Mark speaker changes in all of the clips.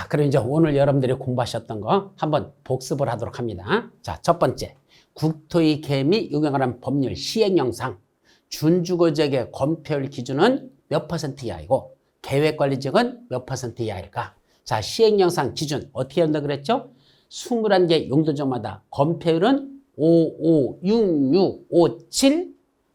Speaker 1: 자, 그럼 이제 오늘 여러분들이 공부하셨던 거 한번 복습을 하도록 합니다. 자, 첫 번째. 국토의 개미 유경하는 법률 시행령상 준주거지역의 건폐율 기준은 몇 퍼센트 이하이고 계획관리지역은 몇 퍼센트 이하일까? 자, 시행령상 기준 어떻게 한다 그랬죠? 21개 용도지역마다 건폐율은 5, 5, 6, 6, 5, 7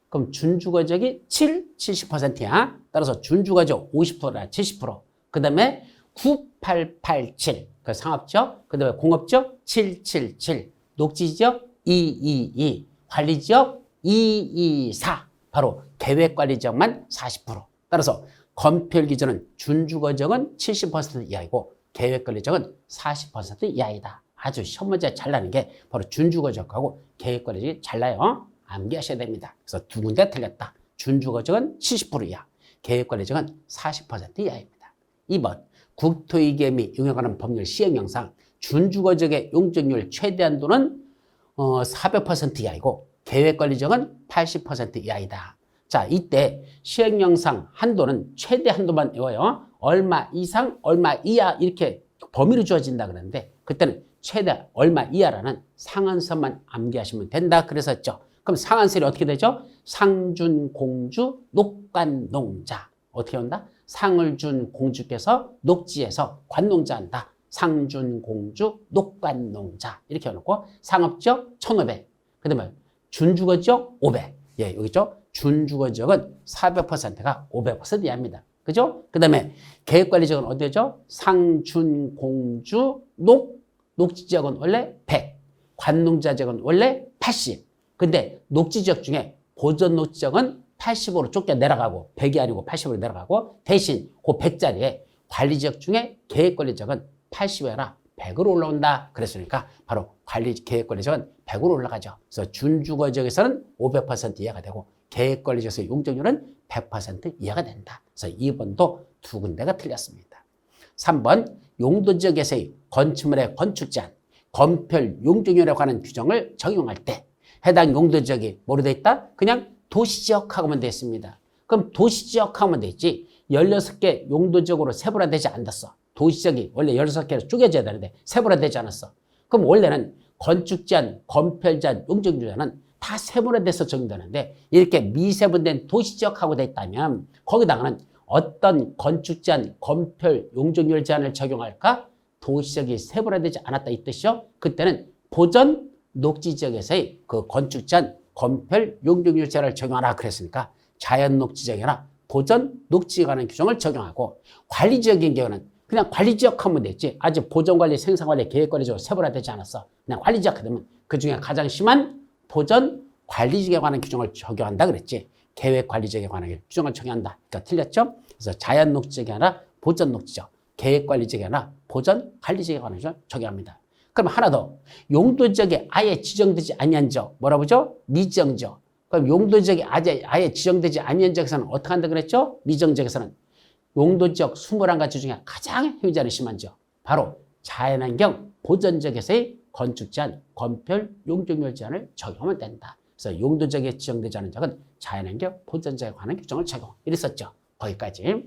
Speaker 1: 그럼 준주거지역이 7, 70%야. 따라서 준주거지역 50%라 70%. 그 다음에 9887. 그 상업지역. 그 다음에 공업지역 777. 녹지지역 222. 관리지역 224. 바로 계획관리지역만 40%. 따라서 건폐율 기준은 준주거지역은 70% 이하이고 계획관리지역은 40% 이하이다. 아주 시험 문제 잘 나는 게 바로 준주거지역하고 계획관리지역이 잘 나요. 암기하셔야 됩니다. 그래서 두 군데 틀렸다. 준주거지역은 70% 이하, 계획관리지역은 40% 이하입니다. 2번 국토이계 및 용역하는 법률 시행령상 준주거지역의 용적률 최대 한도는 어, 400% 이하이고 계획관리지역은 80% 이하이다. 자, 이때 시행령상 한도는 최대 한도만 외워요. 얼마 이상, 얼마 이하 이렇게 범위로 주어진다 그러는데 그때는 최대 얼마 이하라는 상한선만 암기하시면 된다 그랬었죠. 그럼 상한선이 어떻게 되죠? 상준 공주 녹관 농자 어떻게 온다? 상을 준 공주께서 녹지에서 관농자한다. 상준 공주 녹관농자 이렇게 해놓고 상업지역 1,500. 그다음에 준주거 지역 500. 예, 여기죠. 준주거 지역은 400%가 500% 이하입니다. 그죠? 그 다음에 계획관리 지역은 어디죠? 상준, 공주, 녹, 녹지 지역은 원래 100, 관농자 지역은 원래 80. 근데 녹지 지역 중에 보전 녹지 지역은 80으로 쫓겨 내려가고 100이 아니고 80으로 내려가고 대신 그 100자리에 관리 지역 중에 계획 관리 지역은 80이 아니라 100으로 올라온다. 그랬으니까 바로 관리 계획 관리 지역은 100으로 올라가죠. 그래서 준주거 지역에서는 500% 이하가 되고 계획 관리 지역에서 용적률은 100% 이하가 된다. 그래서 2번도 두 군데가 틀렸습니다. 3번 용도 지역에서의 건축물의 건축 제한, 건폐율 용적률에 관한 규정을 적용할 때 해당 용도 지역이 뭐로 돼 있다? 그냥 도시 지역 하고만 돼 있습니다. 그럼 도시 지역 하면 되지 16개 용도지역으로 세분화되지 않았어. 도시 지역이 원래 16개로 쪼개져야 되는데 세분화되지 않았어. 그럼 원래는 건축 제한, 건폐율 제한, 용적률 제한은 다 세분화돼서 적용되는데 이렇게 미세분된 도시 지역하고 돼 있다면 거기다가는 어떤 건축 제한, 건폐율, 용적률 제한을 적용할까? 도시 지역이 세분화되지 않았다 이 뜻이요. 그때는 보전 녹지 지역에서의 그 건축 제한, 건폐율, 제한을 적용하라 그랬으니까 자연 녹지 지역이나 보전 녹지에 관한 규정을 적용하고 관리 지역인 경우는 그냥 관리 지역 하면 됐지. 아직 보전 관리, 생산 관리, 계획 관리지역 세분화되지 않았어. 그냥 관리 지역 하면 그 중에 가장 심한 보전 관리 지역에 관한 규정을 적용한다 그랬지. 계획 관리 지역에 관한 규정을 적용한다. 그러니까 틀렸죠? 그래서 자연 녹지역이 아니라 보전 녹지역, 계획 관리 지역이 아니라 보전 관리 지역에 관한 규정을 적용합니다. 그럼 하나 더. 용도 지역에 아예 지정되지 아니한 지역. 뭐라 보죠? 미지정 지역. 그럼 용도 지역에 아예, 아예 지정되지 아니한 지역에서는 어떻게 한다 그랬죠? 미정 지역에서는 용도 지역 21가지 중에 가장 효자는 심한 지역. 바로 자연환경 보전 지역에서의 건축 제한, 건폐율, 용적률 제한을 적용하면 된다. 그래서 용도 지역에 지정되지 않은 지역은 자연환경 보전 지역에 관한 규정을 적용. 이랬었죠. 거기까지.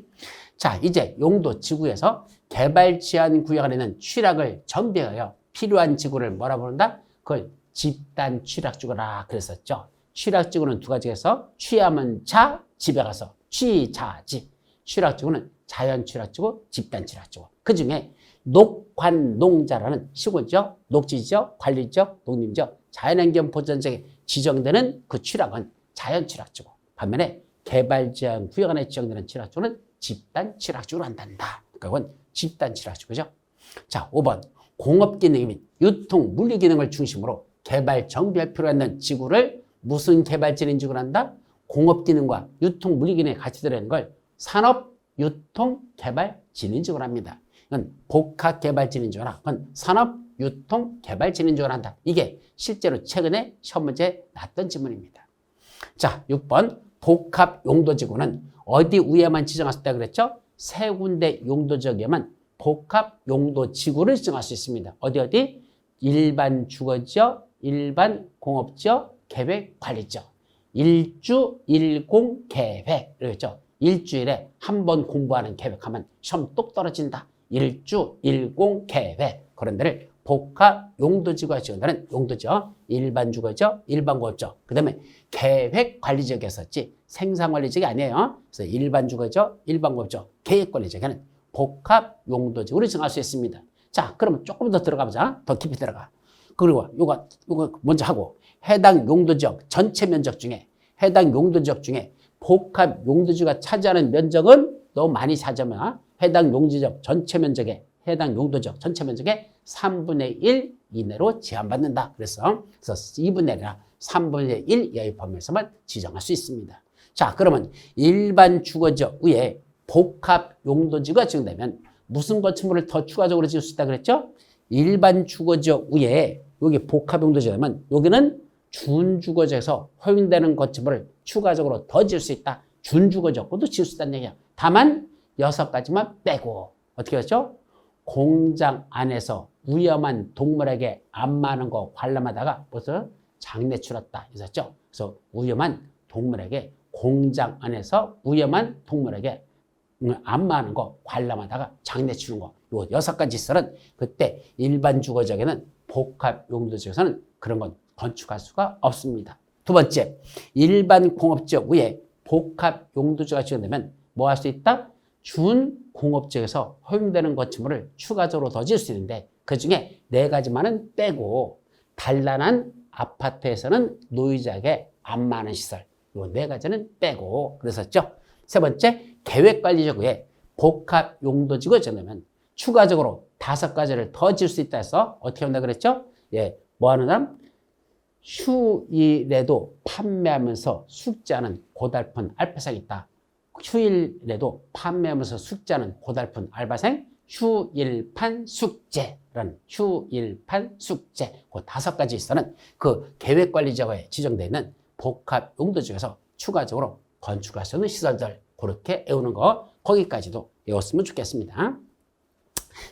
Speaker 1: 자, 이제 용도 지구에서 개발 제한 구역 안에는 취락을 정비하여 필요한 지구를 뭐라 부른다? 그걸 집단 취락 지구라 그랬었죠. 취락 지구는 두 가지에서 취하면 자, 집에 가서 취자지. 취락 지구는 자연 취락 지구, 집단 취락 지구. 그 중에 녹관농자라는 시골지역, 녹지지역, 관리지역, 농림지역, 자연환경 보전지역에 지정되는 그 취락은 자연 취락지구. 반면에 개발 제한 구역 안에 지정되는 취락지구는 집단 취락지구로 한단다. 그건 집단 취락지구죠. 자, 5번. 공업 기능 및 유통 물리 기능을 중심으로 개발 정비할 필요 있는 지구를 무슨 개발 진행 지구로 한다? 공업 기능과 유통 물리 기능이 같이 들어있는 걸 산업 유통 개발 진행 지구로 합니다. 이건 복합 개발 진행지구나. 그건 산업 유통 개발 진행지구로 한다. 이게 실제로 최근에 시험 문제에 났던 질문입니다. 자, 6번 복합 용도 지구는 어디 위에만 때 그랬죠? 세 군데 용도 지역에만 복합 용도 지구를 지정할 수 있습니다. 어디 어디? 일반 주거지역, 일반 공업지역, 계획 관리지역. 일주 일공 계획 이랬죠. 일주일에 한 번 공부하는 계획하면 시험 똑 떨어진다. 일주, 일공, 계획 그런 데를 복합 용도지구가 지원하는 용도죠. 일반 주거죠. 일반 고업죠. 그 다음에 계획 관리적이었었지 생산 관리적이 아니에요. 그래서 일반 주거죠. 일반 고업죠. 계획 관리적에는 복합 용도지구로 정할 수 있습니다. 자, 그러면 조금 더 들어가 보자. 더 깊이 들어가. 그리고 요거 요거 먼저 하고 해당 용도 지역 전체 면적 중에 해당 용도 지역 중에 복합 용도지가 차지하는 면적은 너무 많이 차지하면 해당 용도지역 전체 면적에 해당 용도지역 전체 면적의 3분의 1 이내로 제한받는다. 그래서 그래서 2분의 1이나 3분의 1 이하의 범위에서만 지정할 수 있습니다. 자, 그러면 일반 주거지역 위에 복합 용도지가 지정되면 무슨 건축물을 더 추가적으로 지을 수 있다 그랬죠? 일반 주거지역 위에 여기 복합 용도지역이면 여기는 준주거지에서 허용되는 건축물을 추가적으로 더 지을 수 있다. 준주거지역도 지을 수 있다는 얘기야. 다만 여섯 가지만 빼고 어떻게 했죠? 공장 안에서 위험한 동물에게 안 많은 거 관람하다가 벌써 장내 치렀다 있었죠. 그래서 위험한 동물에게 공장 안에서 위험한 동물에게 안 많은 거 관람하다가 장내 치는 거. 요 여섯 가지 시설은 그때 일반 주거 지역에는 복합 용도 지역에서는 그런 건 건축할 수가 없습니다. 두 번째, 일반 공업 지역 위에 복합 용도 지가 지정되면 뭐 할 수 있다? 준 공업 지역에서 허용되는 건축물을 추가적으로 더 지을 수 있는데 그 중에 네 가지만은 빼고 단란한 아파트에서는 노이자에게 안 많은 시설 요 네 가지는 빼고 그랬었죠. 세 번째 계획관리적 외에 복합 용도지구 정하면 추가적으로 다섯 가지를 더 지을 수 있다 해서 어떻게 한다 그랬죠? 예, 뭐 하는 사람? 휴일에도 판매하면서 숙제하는 고달픈 알바생이 있다. 휴일에도 판매하면서 숙제하는 고달픈 알바생 휴일판 숙제라는 휴일판 숙제 그 다섯 가지 있어는 그 계획관리자에 지정되어 있는 복합 용도 중에서 추가적으로 건축할 수 있는 시설들 그렇게 외우는 거 거기까지도 외웠으면 좋겠습니다.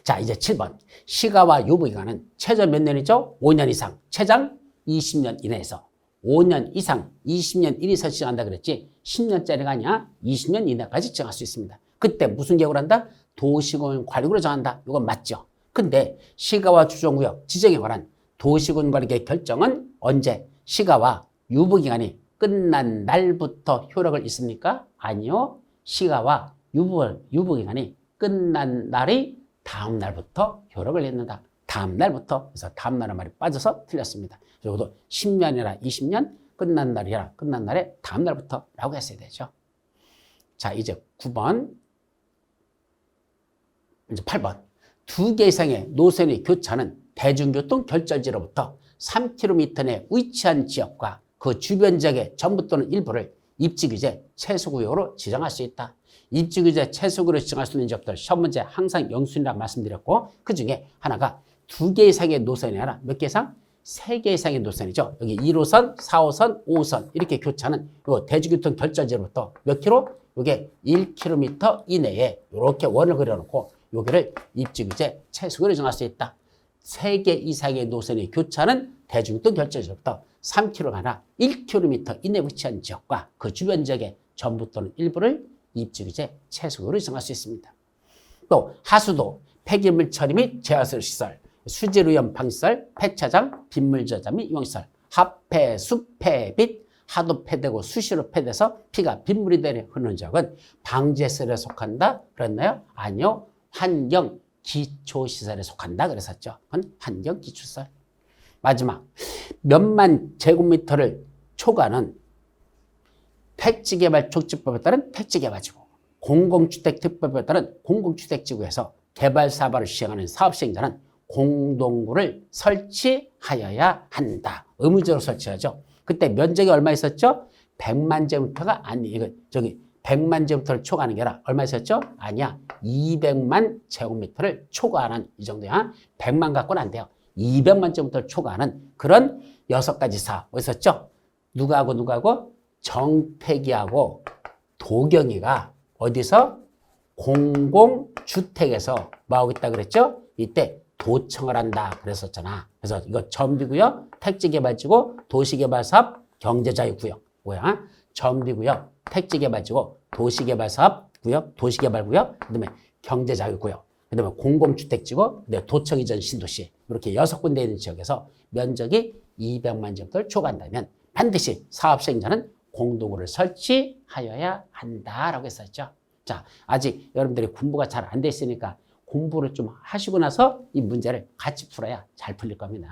Speaker 1: 자 이제 7번 시가와 유보기간은 최저 몇 년이죠? 5년 이상 최장 20년 이내에서 5년 이상 20년 이내에서 지정한다 그랬지 10년짜리가 아니야 20년 이내까지 지정할 수 있습니다. 그때 무슨 계획을 한다? 도시군 관리구로 정한다. 이건 맞죠. 근데 시가와 주정구역 지정에 관한 도시군 관리계 결정은 언제 시가와 유보기간이 끝난 날부터 효력을 있습니까? 아니요. 시가와 유보, 유보기간이 끝난 날이 다음 날부터 효력을 냈는다. 다음 날부터 그래서 다음 날의 말이 빠져서 틀렸습니다. 적어도 10년이나 20년 끝난 날이라 끝난 날에 다음 날부터 라고 했어야 되죠. 자, 이제 9번. 이제 8번. 두 개 이상의 노선의 교차는 대중교통 결절지로부터 3km 내 위치한 지역과 그 주변 지역의 전부 또는 일부를 입지규제 최소구역으로 지정할 수 있다. 입지규제 최소구역으로 지정할 수 있는 지역들 시험 문제 항상 영순이라고 말씀드렸고 그 중에 하나가 두 개 이상의 노선이 아니라 몇 개 이상? 세 개 이상의 노선이죠. 여기 1호선, 4호선, 5호선 이렇게 교차는 요 대중교통 결절지로부터 몇 킬로? 요게 1km 이내에 이렇게 원을 그려놓고 여기를 입지규제 최소구역으로 정할 수 있다. 세 개 이상의 노선의 교차는 대중교통 결절지로부터 3km가 아니라 1km 이내 위치한 지역과 그 주변 지역의 전부 또는 일부를 입지규제 최소구역으로 정할 수 있습니다. 또 하수도, 폐기물 처리 및 재활설 시설, 수질오염 방지설, 폐차장, 빗물 저장 및 이용시설, 합폐, 수폐, 빗, 하도 폐되고 수시로 폐돼서 피가 빗물이 되는 흐르는 지역은 방제설에 속한다? 그랬나요? 아니요. 환경 기초시설에 속한다 그랬었죠. 그건 환경 기초시설. 마지막 몇만 제곱미터를 초과하는 택지개발 촉진법에 따른 택지개발지구, 공공주택 특법에 따른 공공주택지구에서 개발 사업을 시행하는 사업 시행자는 공동구를 설치하여야 한다. 의무적으로 설치하죠. 그때 면적이 얼마 있었죠? 100만 제곱미터가 아니 이거 저기 100만 제곱미터를 초과하는 게 아니라 얼마 있었죠? 아니야. 200만 제곱미터를 초과하는 이 정도야. 100만 갖고는 안 돼요. 200만 제곱미터를 초과하는 그런 여섯 가지 사업 뭐 있었죠? 누가하고 누가하고 정택이하고 도경이가 어디서 공공주택에서 뭐 하고 있다 그랬죠? 이때 도청을 한다 그랬었잖아. 그래서 이거 점비구역, 택지개발지구, 도시개발사업, 경제자유구역. 뭐야? 점비구역, 택지개발지구, 도시개발사업 구역, 도시개발구역, 그다음에 경제자유구역. 그다음에 공공주택지구, 그다음에 도청 이전 신도시 이렇게 여섯 군데 있는 지역에서 면적이 200만 정도를 초과한다면 반드시 사업 시행자는 공도구를 설치하여야 한다라고 했었죠. 자, 아직 여러분들이 공부가 잘 안 돼 있으니까 공부를 좀 하시고 나서 이 문제를 같이 풀어야 잘 풀릴 겁니다.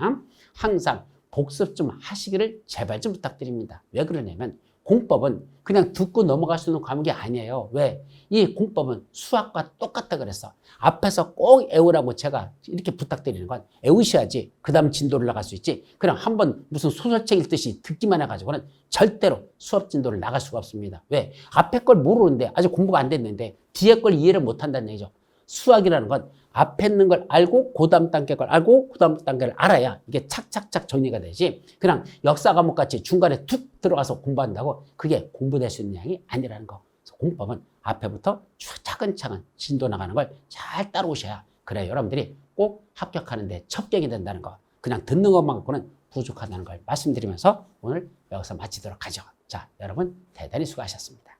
Speaker 1: 항상 복습 좀 하시기를 제발 좀 부탁드립니다. 왜 그러냐면 공법은 그냥 듣고 넘어갈 수 있는 과목이 아니에요. 왜? 이 공법은 수학과 똑같다 그랬어. 앞에서 꼭 외우라고 제가 이렇게 부탁드리는 건 외우셔야지 그 다음 진도를 나갈 수 있지. 그냥 한번 무슨 소설책 읽듯이 듣기만 해가지고는 절대로 수업 진도를 나갈 수가 없습니다. 왜? 앞에 걸 모르는데 아직 공부가 안 됐는데 뒤에 걸 이해를 못 한다는 얘기죠. 수학이라는 건 앞에 있는 걸 알고 그 다음 단계 걸 알고 그 다음 단계를 알아야 이게 착착착 정리가 되지. 그냥 역사 과목 같이 중간에 툭 들어가서 공부한다고 그게 공부될 수 있는 양이 아니라는 거. 그래서 공법은 앞에부터 차근차근 진도 나가는 걸 잘 따라오셔야 그래 여러분들이 꼭 합격하는 데 첩경이 된다는 거. 그냥 듣는 것만 갖고는 부족하다는 걸 말씀드리면서 오늘 여기서 마치도록 하죠. 자 여러분 대단히 수고하셨습니다